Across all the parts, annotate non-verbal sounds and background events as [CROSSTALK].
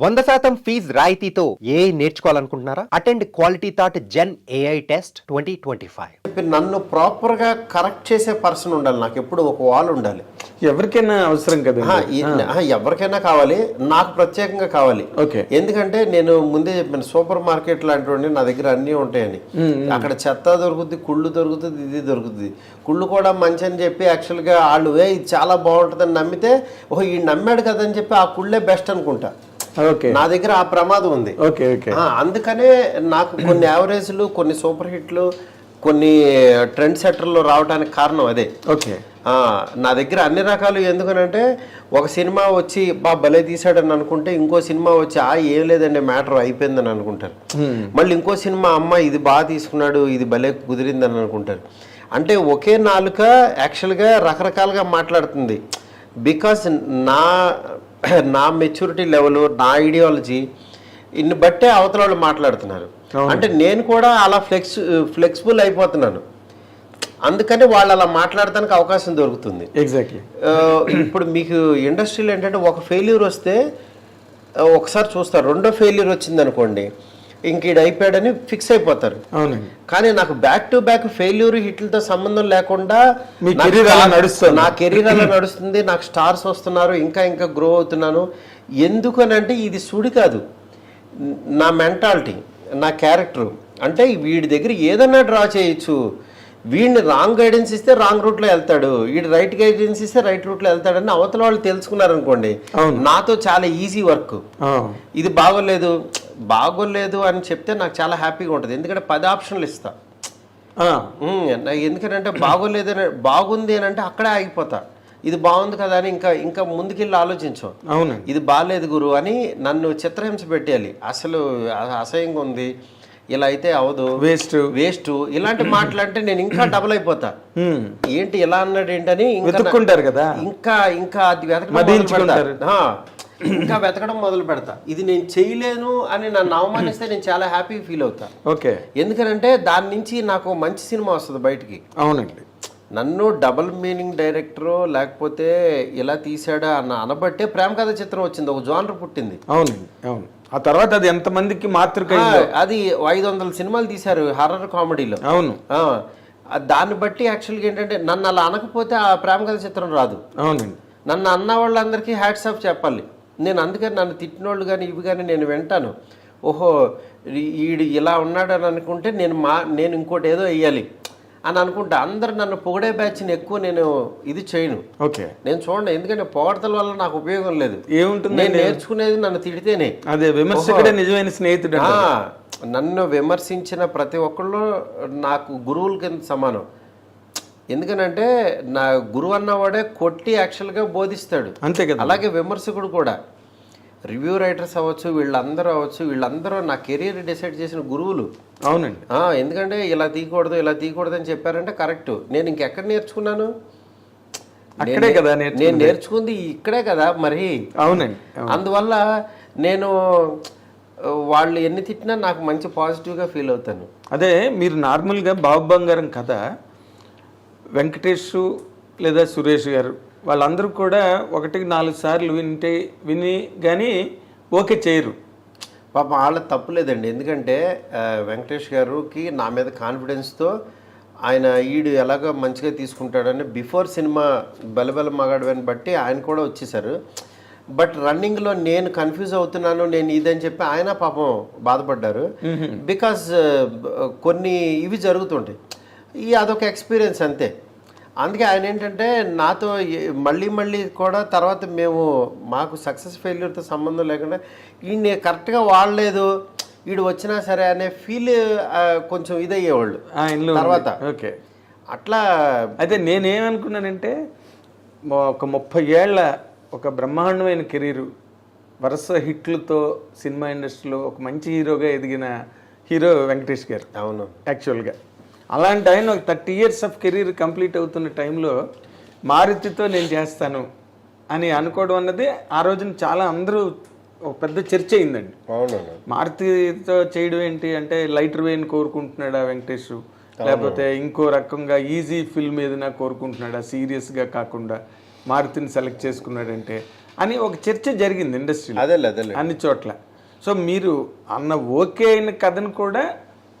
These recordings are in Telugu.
వంద శాతం ఫీజ్ రాయితీతో ఏ నేర్చుకోవాలనుకుంటున్నారా? Attend quality thought gen AI test twenty twenty five. నన్ను ప్రాపర్గా కరెక్ట్ చేసే పర్సన్ ఉండాలి. నాకు ఎప్పుడు ఒక వాల్ ఉండాలి. ఎవరికైనా అవసరం కదా ఎవరికైనా కావాలి. నాకు ప్రత్యేకంగా కావాలి. ఓకే. ఎందుకంటే నేను ముందే చెప్పాను సూపర్ మార్కెట్ లాంటివండి నా దగ్గర అన్నీ ఉంటాయని. అక్కడ చెత్త దొరుకుతుంది కుళ్ళు దొరుకుతుంది ఇది దొరుకుతుంది. కుళ్ళు కూడా మంచి అని చెప్పి యాక్చువల్గా వాళ్ళు ఏ ఇది చాలా బాగుంటుందని నమ్మితే ఓహో ఈ నమ్మాడు కదని చెప్పి ఆ కుళ్ళే బెస్ట్ అనుకుంటా. నా దగ్గర ఆ ప్రమాదం ఉంది. Okay okay. ఆ, అందుకనే నాకు కొన్ని యావరేజ్లు కొన్ని సూపర్ హిట్లు కొన్ని ట్రెండ్ సెటర్లు రావడానికి కారణం అదే. ఓకే. నా దగ్గర అన్ని రకాలు ఎందుకనంటే ఒక సినిమా వచ్చి బా భలే తీసాడని అనుకుంటే ఇంకో సినిమా వచ్చి ఆ ఏం లేదండి మ్యాటర్ అయిపోయిందని అనుకుంటారు. మళ్ళీ ఇంకో సినిమా అమ్మ ఇది బాగా తీసుకున్నాడు ఇది భలే కుదిరిందని అనుకుంటారు. అంటే ఒకే నాలుక యాక్చువల్గా రకరకాలుగా మాట్లాడుతుంది. బికాస్ నా [CLEARS THROAT] నా మెచ్యూరిటీ లెవెల్ నా ఐడియాలజీ ఇన్ని బట్టే అవతల వాళ్ళు మాట్లాడుతున్నారు. అంటే నేను కూడా అలా ఫ్లెక్స్ ఫ్లెక్సిబుల్ అయిపోతున్నాను. అందుకని వాళ్ళు అలా మాట్లాడటానికి అవకాశం దొరుకుతుంది. ఎగ్జాక్ట్లీ ఇప్పుడు మీకు ఇండస్ట్రీలో ఏంటంటే ఒక ఫెయిల్యూర్ వస్తే ఒకసారి చూస్తారు. రెండో ఫెయిల్యూర్ వచ్చింది అనుకోండి ఇంక ఈడు అయిపోయాడని ఫిక్స్ అయిపోతారు. అవునండి. కానీ నాకు బ్యాక్ టు బ్యాక్ ఫెయిల్యూర్ హిట్లతో సంబంధం లేకుండా మీ career అలా నడుస్తుంది. నా కెరీర్ అలా నడుస్తుంది నాకు స్టార్స్ వస్తున్నారు ఇంకా ఇంకా గ్రో అవుతున్నాను. ఎందుకనంటే ఇది సుడి కాదు. నా మెంటాలిటీ నా క్యారెక్టర్ అంటే వీడి దగ్గర ఏదన్నా డ్రా చేయొచ్చు. వీడిని రాంగ్ గైడెన్స్ ఇస్తే రాంగ్ రూట్లో వెళ్తాడు వీడు రైట్ గైడెన్స్ ఇస్తే రైట్ రూట్లో వెళ్తాడని అవతల వాళ్ళు తెలుసుకున్నారనుకోండి నాతో చాలా ఈజీ వర్క్. ఇది బాగోలేదు బాగోలేదు అని చెప్తే నాకు చాలా హ్యాపీగా ఉంటుంది. ఎందుకంటే పది ఆప్షన్లు ఇస్తా. ఎందుకంటే బాగోలేదు అని బాగుంది అని అంటే అక్కడే ఆగిపోతా. ఇది బాగుంది కదా అని ఇంకా ఇంకా ముందుకెళ్ళి ఆలోచించు. అవునండి. ఇది బాగాలేదు గురు అని నన్ను చిత్రహింస పెట్టేయాలి. అసలు అసహ్యంగా ఉంది. ఇలా అయితే అవదు. వేస్ట్ వేస్ట్ ఇలాంటి మాటలంటే నేను ఇంకా డబుల్ అయిపోతా. ఏంటి ఇలా అన్నాడు ఏంటని వెతుక్కుంటారు కదా. ఇంకా ఇంకా అది వెతకడం ఇంకా వెతకడం మొదలు పెడతా. ఇది నేను చేయలేను అని నన్ను అవమానిస్తే నేను చాలా హ్యాపీ ఫీల్ అవుతా. ఓకే. ఎందుకనంటే దాని నుంచి నాకు మంచి సినిమా వస్తుంది బయటికి. అవునండి. నన్ను డబుల్ మీనింగ్ డైరెక్టరు లేకపోతే ఇలా తీసాడా అన్న అనబట్టే ప్రేమ కథ చిత్రం వచ్చింది. ఒక జోనర్ పుట్టింది. అవునండి అవును. ఆ తర్వాత అది ఎంతమందికి మాతృక అది ఐదు వందల సినిమాలు తీశారు హర్రర్ కామెడీలో. అవును. దాన్ని బట్టి యాక్చువల్గా ఏంటంటే నన్ను అలా అనకపోతే ఆ ప్రేమ కథ చిత్రం రాదు. అవునండి. నన్ను అన్న వాళ్ళందరికీ హ్యాట్స్ ఆఫ్ చెప్పాలి. నేను అందుకని నన్ను తిట్టినోళ్ళు కానీ ఇవి కానీ నేను వింటాను. ఓహో ఈ- ఈడు ఇలా ఉన్నాడు అని అనుకుంటే నేను మా నేను ఇంకోటి ఏదో వేయాలి అని అనుకుంటా. అందరు నన్ను పొగిడే బ్యాచ్ని ఎక్కువ నేను ఇది చేయను. ఓకే. నేను చూడండి ఎందుకంటే పొగడతల వల్ల నాకు ఉపయోగం లేదు. ఏముంటుంది నేను నేర్చుకునేది నన్ను తిడితేనే. అదే విమర్శకుడే నిజమైన స్నేహితుడు నన్ను విమర్శించిన ప్రతి ఒక్కళ్ళు నాకు గురువుల కింద సమానం. ఎందుకనంటే నా గురువు అన్నవాడే కొట్టి యాక్చువల్గా బోధిస్తాడు. అంతే కదా. అలాగే విమర్శకుడు కూడా. రివ్యూ రైటర్స్ అవ్వచ్చు వీళ్ళందరూ అవ్వచ్చు వీళ్ళందరూ నా కెరీర్ డిసైడ్ చేసిన గురువులు. అవునండి. ఎందుకంటే ఇలా తీయకూడదు ఇలా తీయకూడదు అని చెప్పారంటే కరెక్ట్. నేను ఇంకెక్కడ నేర్చుకున్నాను? అక్కడే కదా నేను నేర్చుకుంది ఇక్కడే కదా మరి. అవునండి అందువల్ల నేను వాళ్ళు ఎన్ని తిట్టినా నాకు మంచి పాజిటివ్గా ఫీల్ అవుతాను. అదే మీరు నార్మల్గా బాబు బంగారం కథ వెంకటేష్ లేదా సురేష్ గారు వాళ్ళందరూ కూడా ఒకటికి నాలుగు సార్లు వింటే విని కానీ ఓకే చేయరు. పాపం వాళ్ళ తప్పులేదండి ఎందుకంటే ఆ, వెంకటేష్ గారికి నా మీద కాన్ఫిడెన్స్తో ఆయన ఈడు ఎలాగో మంచిగా తీసుకుంటాడని బిఫోర్ సినిమా బెలబెల మగాడని బట్టి ఆయన కూడా వచ్చేసారు. బట్ రన్నింగ్లో నేను కన్ఫ్యూజ్ అవుతున్నాను నేను ఇదని చెప్పి ఆయన పాపం బాధపడ్డారు. బికాస్ కొన్ని ఇవి జరుగుతుంటాయి. ఈ అదొక ఎక్స్పీరియన్స్ అంతే. అందుకే ఆయన ఏంటంటే నాతో మళ్ళీ మళ్ళీ కూడా తర్వాత మేము మాకు సక్సెస్ ఫెయిల్యూర్తో సంబంధం లేకుండా ఈయన్ని కరెక్ట్గా వాడలేదు వీడు వచ్చినా సరే అనే ఫీల్ కొంచెం ఇదయ్యేవాళ్ళు. తర్వాత ఓకే. అట్లా అయితే నేనేమనుకున్నానంటే ఒక ముప్పై ఏళ్ళ ఒక బ్రహ్మాండమైన కెరీరు వరుస హిట్లతో సినిమా ఇండస్ట్రీలో ఒక మంచి హీరోగా ఎదిగిన హీరో వెంకటేష్ గారు. అవును. యాక్చువల్గా. అలాంటి ఆయన ఒక thirty years of career complete అవుతున్న టైంలో మారుతితో నేను చేస్తాను అని అనుకోవడం అన్నది ఆ రోజున చాలా అందరూ ఒక పెద్ద చర్చ అయిందండి. మారుతితో చేయడం ఏంటి అంటే లైటర్ వేని కోరుకుంటున్నాడా వెంకటేష్? లేకపోతే ఇంకో రకంగా ఈజీ ఫిల్మ్ ఏదైనా కోరుకుంటున్నాడా? సీరియస్గా కాకుండా మారుతిని సెలెక్ట్ చేసుకున్నాడంటే అని ఒక చర్చ జరిగింది ఇండస్ట్రీలో. అన్ని చోట్ల. సో మీరు అన్న ఓకే అయిన కథను కూడా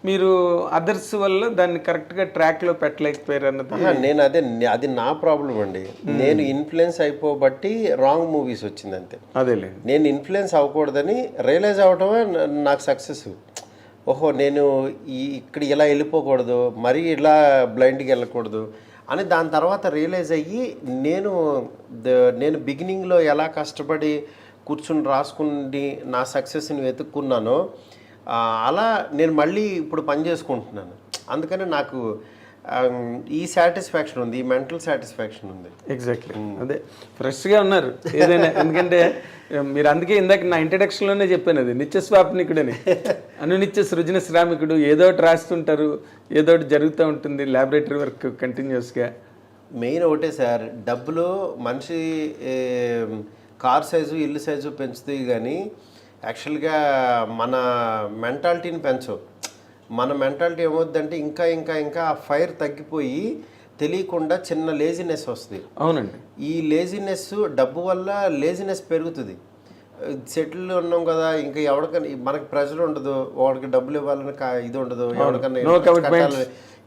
మీరు అదర్స్ వల్ల దాన్ని కరెక్ట్గా ట్రాక్లో పెట్టలేకపోయారు అన్నది నేను అదే అది నా ప్రాబ్లం అండి. నేను ఇన్ఫ్లుయెన్స్ అయిపోబట్టి రాంగ్ మూవీస్ వచ్చింది అంతే అదేలేండి నేను ఇన్ఫ్లుయెన్స్ అవ్వకూడదని రియలైజ్ అవటమే నాకు సక్సెస్ ఓహో నేను ఈ ఇక్కడ ఇలా వెళ్ళిపోకూడదు మరీ ఇలా బ్లైండ్కి వెళ్ళకూడదు అని దాని తర్వాత రియలైజ్ అయ్యి నేను నేను బిగినింగ్లో ఎలా కష్టపడి కూర్చుని రాసుకుని నా సక్సెస్ని వెతుక్కున్నానో అలా నేను మళ్ళీ ఇప్పుడు పని చేసుకుంటున్నాను. అందుకని నాకు ఈ సాటిస్ఫాక్షన్ ఉంది ఈ మెంటల్ సాటిస్ఫాక్షన్ ఉంది. ఎగ్జాక్ట్లీ అదే ఫ్రెష్గా ఉన్నారు ఏదైనా. ఎందుకంటే మీరు అందుకే ఇందాక నా ఇంట్రడక్షన్లోనే చెప్పాను అది నిత్య స్వాప్నికుడని. అనునిత్య సృజన శ్రామికుడు ఏదో ఒకటి రాస్తుంటారు ఏదో ఒకటి జరుగుతూ ఉంటుంది ల్యాబొరేటరీ వర్క్ కంటిన్యూస్గా మెయిన్ ఒకటే సార్ డబ్బులు మనిషి కార్ సైజు ఇల్లు సైజు పెంచుతాయి కానీ యాక్చువల్గా మన మెంటాలిటీని పెంచవు మన మెంటాలిటీ ఏమవుద్దంటే ఇంకా ఇంకా ఇంకా ఆ ఫైర్ తగ్గిపోయి తెలియకుండా చిన్న లేజినెస్ వస్తుంది. అవునండి. ఈ లేజినెస్ డబ్బు వల్ల లేజినెస్ పెరుగుతుంది. సెటిల్ ఉన్నాం కదా ఇంకా ఎవరికైనా మనకి ప్రెషర్ ఉండదు వాడికి డబ్బులు ఇవ్వాలని కా- ఇది ఉండదు ఎవరికైనా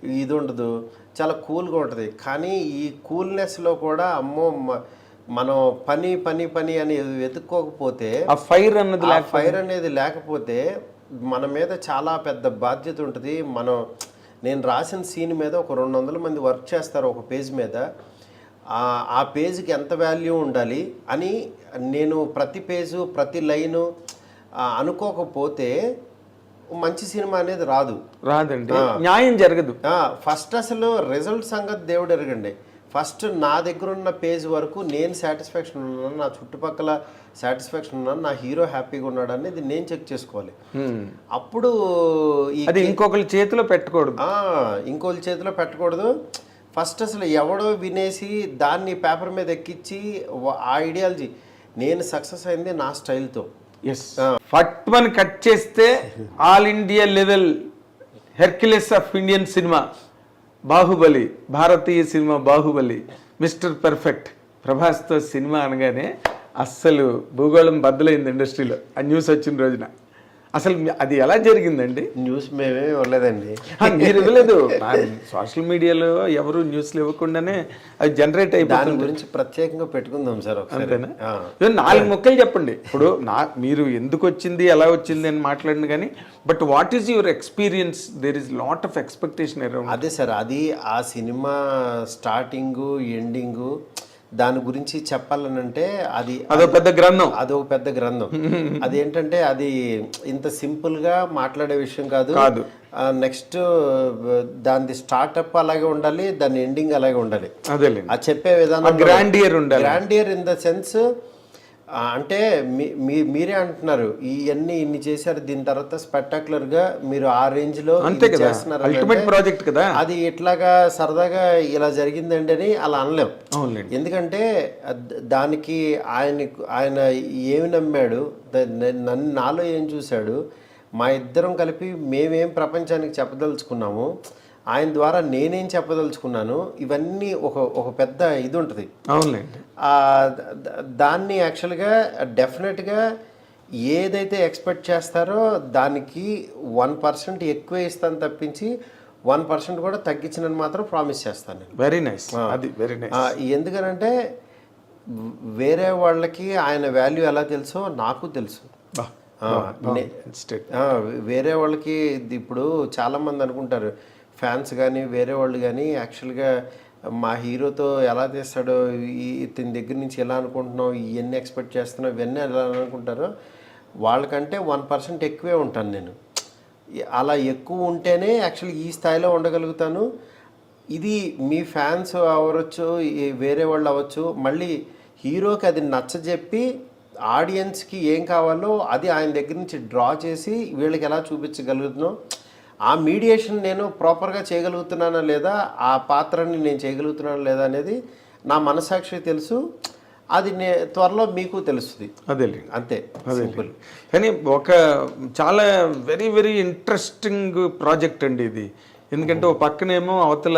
ఇది ఉండదు. చాలా కూల్గా ఉంటుంది. కానీ ఈ కూల్నెస్లో కూడా అమ్మో మనం పని పని పని అని వెతుక్కోకపోతే ఆ ఫైర్ అన్నది ఫైర్ అనేది లేకపోతే మన మీద చాలా పెద్ద బాధ్యత ఉంటుంది. మనం నేను రాసిన సీన్ మీద ఒక రెండు వందల మంది వర్క్ చేస్తారు ఒక పేజ్ మీద. ఆ- పేజ్కి ఎంత వాల్యూ ఉండాలి అని నేను ప్రతి పేజు ప్రతి లైను అనుకోకపోతే మంచి సినిమా అనేది రాదు. రాదండి. న్యాయం జరగదు. ఫస్ట్ అసలు రిజల్ట్ సంగతి దేవుడు ఎరగండి. ఫస్ట్ నా దగ్గర ఉన్న పేజ్ వరకు నేను సాటిస్ఫాక్షన్ ఉన్నాను నా చుట్టుపక్కల సాటిస్ఫాక్షన్ ఉన్నాను నా హీరో హ్యాపీగా ఉన్నాడు అనేది నేను చెక్ చేసుకోవాలి. అప్పుడు అది ఇంకొకరి చేతిలో పెట్టకూడదు. ఇంకోళ్ళ చేతిలో పెట్టకూడదు. ఫస్ట్ అసలు ఎవడో వినేసి దాన్ని పేపర్ మీద ఎక్కించి ఐడియాలజీ నేను సక్సెస్ అయింది నా స్టైల్తో ఎస్ ఫట్ వన్ కట్ చేస్తే all India level Hercules of Indian cinema Baahubali Bharatiya cinema Baahubali mister perfect ప్రభాస్తో సినిమా అనగానే అస్సలు భూగోళం బద్దలైంది ఇండస్ట్రీలో. ఆ న్యూస్ వచ్చిన రోజున. అసలు అది ఎలా జరిగిందండి? న్యూస్ మేమే ఇవ్వలేదండి. మీరు ఇవ్వలేదు. సోషల్ మీడియాలో ఎవరు న్యూస్లు ఇవ్వకుండానే అది జనరేట్ అయిపోతుంది. దాని గురించి ప్రత్యేకంగా పెట్టుకుందాం సార్ అంతేనా? నాలుగు మొక్కలు చెప్పండి. ఇప్పుడు నా మీరు ఎందుకు వచ్చింది ఎలా వచ్చింది అని మాట్లాడిన కానీ but what is your experience? There is lot of expectation అదే సార్ అది ఆ సినిమా స్టార్టింగు ఎండింగు దాని గురించి చెప్పాలనంటే అది అదో పెద్ద గ్రంథం. అది ఒక పెద్ద గ్రంథం. [LAUGHS] అది ఏంటంటే అది ఇంత సింపుల్గా మాట్లాడే విషయం కాదు. కాదు. నెక్స్ట్ దాని స్టార్ట్అప్ అలాగే ఉండాలి దాని ఎండింగ్ అలాగే ఉండాలి. అదేలేండి. ఆ చెప్పే విధానం గ్రాండియర్ ఉండాలి. గ్రాండియర్ ఇన్ ద సెన్స్ అంటే మీ- మీరే అంటున్నారు ఇవన్నీ ఇన్ని చేశారు దీని తర్వాత స్పెక్టాకులర్గా మీరు ఆ రేంజ్లో అంతే కదా అల్టిమేట్ ప్రాజెక్ట్ కదా. అది ఇట్లాగా సరదాగా ఇలా జరిగిందండి అని అలా అనలేం. ఎందుకంటే దానికి ఆయన ఆయన ఏమి నమ్మాడు నన్ను నాలో ఏం చూశాడు మా ఇద్దరం కలిపి మేమేం ప్రపంచానికి చెప్పదలుచుకున్నాము ఆయన ద్వారా నేనేం చెప్పదలుచుకున్నాను ఇవన్నీ ఒక ఒక పెద్ద ఇది ఉంటుంది అవునులేండి దాన్ని యాక్చువల్గా డెఫినెట్గా ఏదైతే ఎక్స్పెక్ట్ చేస్తారో దానికి వన్ పర్సెంట్ ఎక్కువ ఇస్తాను తప్పించి వన్ పర్సెంట్ కూడా తగ్గించినని మాత్రం ప్రామిస్ చేస్తాను నేను. వెరీ నైస్ అది వెరీ నైస్ ఎందుకనంటే వేరే వాళ్ళకి ఆయన వాల్యూ ఎలా తెలుసో నాకు తెలుసు. వేరే వాళ్ళకి ఇప్పుడు చాలామంది అనుకుంటారు ఫ్యాన్స్ కానీ వేరే వాళ్ళు కానీ యాక్చువల్గా మా హీరోతో ఎలా తీస్తాడో ఈ ఇతని దగ్గర నుంచి ఎలా అనుకుంటున్నావు ఇవన్నీ ఎక్స్పెక్ట్ చేస్తున్నావు ఇవన్నీ ఎలా అనుకుంటారో వాళ్ళకంటే వన్ పర్సెంట్ ఎక్కువే ఉంటాను నేను. అలా ఎక్కువ ఉంటేనే యాక్చువల్లీ ఈ స్థాయిలో ఉండగలుగుతాను. ఇది మీ ఫ్యాన్స్ అవ్వచ్చు వేరే వాళ్ళు అవ్వచ్చు మళ్ళీ హీరోకి అది నచ్చజెప్పి ఆడియన్స్కి ఏం కావాలో అది ఆయన దగ్గర నుంచి డ్రా చేసి వీళ్ళకి ఎలా చూపించగలుగుతున్నాం ఆ మీడియేషన్ నేను ప్రాపర్గా చేయగలుగుతున్నానా లేదా ఆ పాత్రని నేను చేయగలుగుతున్నానా లేదా అనేది నా మనసాక్షి తెలుసు. అది నే త్వరలో మీకు తెలుస్తుంది. అదేలేండి అంతే. సింపుల్ కానీ ఒక చాలా వెరీ వెరీ ఇంట్రెస్టింగ్ ప్రాజెక్ట్ అండి ఇది. ఎందుకంటే ఒక పక్కనేమో అవతల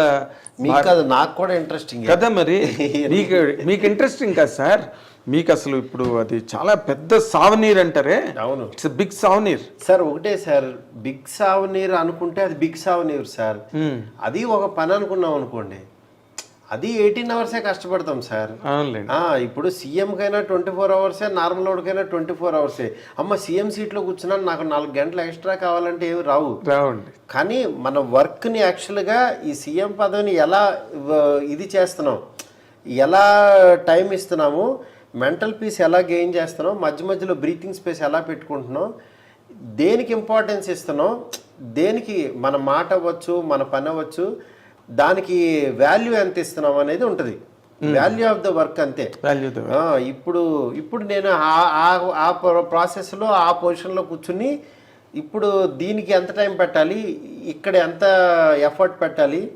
మీకు అది నాకు కూడా ఇంట్రెస్టింగ్ కదా మరి? [LAUGHS] మీకు మీకు ఇంట్రెస్టింగ్ కదా సార్? మీకు అసలు ఇప్పుడు అది చాలా పెద్ద సావనీర్ అంటారే? అవును. ఇట్స్ బిగ్ సావనీర్ సార్ ఒకటే సార్ బిగ్ సావనీర్ అనుకుంటే అది బిగ్ సావనీర్ సార్. అది ఒక పని అనుకున్నాం అనుకోండి అది ఎయిటీన్ అవర్సే కష్టపడతాం సార్. ఇప్పుడు సీఎంకైనా ట్వంటీ ఫోర్ అవర్సే నార్మల్ వాడికైనా ట్వంటీ ఫోర్ అవర్సే అమ్మ సీఎం సీట్లో కూర్చున్నాను నాకు నాలుగు గంటలు ఎక్స్ట్రా కావాలంటే ఏమి రావు. రావండి. కానీ మన వర్క్ని యాక్చువల్గా ఈ సీఎం పదవిని ఎలా ఇది చేస్తున్నాం ఎలా టైం ఇస్తున్నాము మెంటల్ పీస్ ఎలా గెయిన్ చేస్తున్నాం మధ్య మధ్యలో బ్రీతింగ్ స్పేస్ ఎలా పెట్టుకుంటున్నాం దేనికి ఇంపార్టెన్స్ ఇస్తున్నాం దేనికి మన మాట అవ్వచ్చు మన పని అవ్వచ్చు దానికి వాల్యూ ఎంత ఇస్తున్నాం అనేది ఉంటుంది. వాల్యూ ఆఫ్ ద వర్క్ అంతే. ఇప్పుడు ఇప్పుడు నేను ఆ- ఆ- ఆ ప్ర- ప్రాసెస్లో ఆ పొజిషన్లో కూర్చుని ఇప్పుడు దీనికి ఎంత టైం పెట్టాలి ఇక్కడ ఎంత ఎఫర్ట్ పెట్టాలి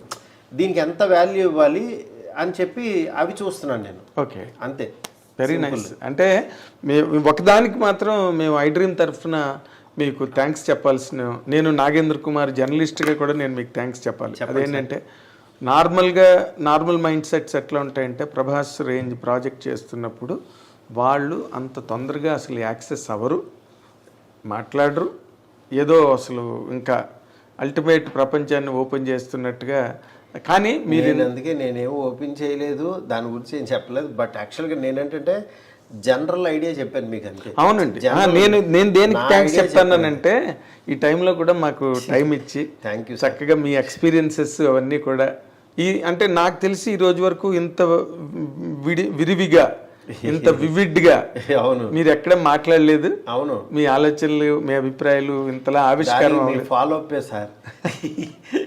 దీనికి ఎంత వాల్యూ ఇవ్వాలి అని చెప్పి అవి చూస్తున్నాను నేను. ఓకే. అంతే. వెరీ నైస్ అంటే మేము ఒకదానికి మాత్రం మేము ఐ డ్రీమ్ తరఫున మీకు థ్యాంక్స్ చెప్పాల్సిన నేను నాగేంద్ర కుమార్ జర్నలిస్ట్గా కూడా నేను మీకు థ్యాంక్స్ చెప్పాలి. అదేంటంటే నార్మల్గా నార్మల్ మైండ్ సెట్స్ ఎట్లా ఉంటాయంటే ప్రభాస్ రేంజ్ ప్రాజెక్ట్ చేస్తున్నప్పుడు వాళ్ళు అంత తొందరగా అసలు యాక్సెస్ అవ్వరు మాట్లాడరు ఏదో అసలు ఇంకా అల్టిమేట్ ప్రపంచాన్ని ఓపెన్ చేస్తున్నట్టుగా కానీ మీరు అందుకే నేనేం ఓపెన్ చేయలేదు దాని గురించి ఏం చెప్పలేదు. బట్ యాక్చువల్గా నేనేంటంటే జనరల్ ఐడియా చెప్పాను మీకు అంతే. అవునండి. నేను నేను దేనికి థ్యాంక్స్ చెప్తానంటే ఈ టైంలో కూడా మాకు [LAUGHS] టైం ఇచ్చి థ్యాంక్ యూ చక్కగా మీ ఎక్స్పీరియన్సెస్ అవన్నీ కూడా ఈ అంటే నాకు తెలిసి ఈ రోజు వరకు ఇంత విడి విరివిగా [LAUGHS] ఇంత వివిడ్గా అవును. మీరు ఎక్కడ మాట్లాడలేదు. అవును. మీ ఆలోచనలు మీ అభిప్రాయాలు ఇంతలా ఆవిష్కారం ఫాలో అప్పే సార్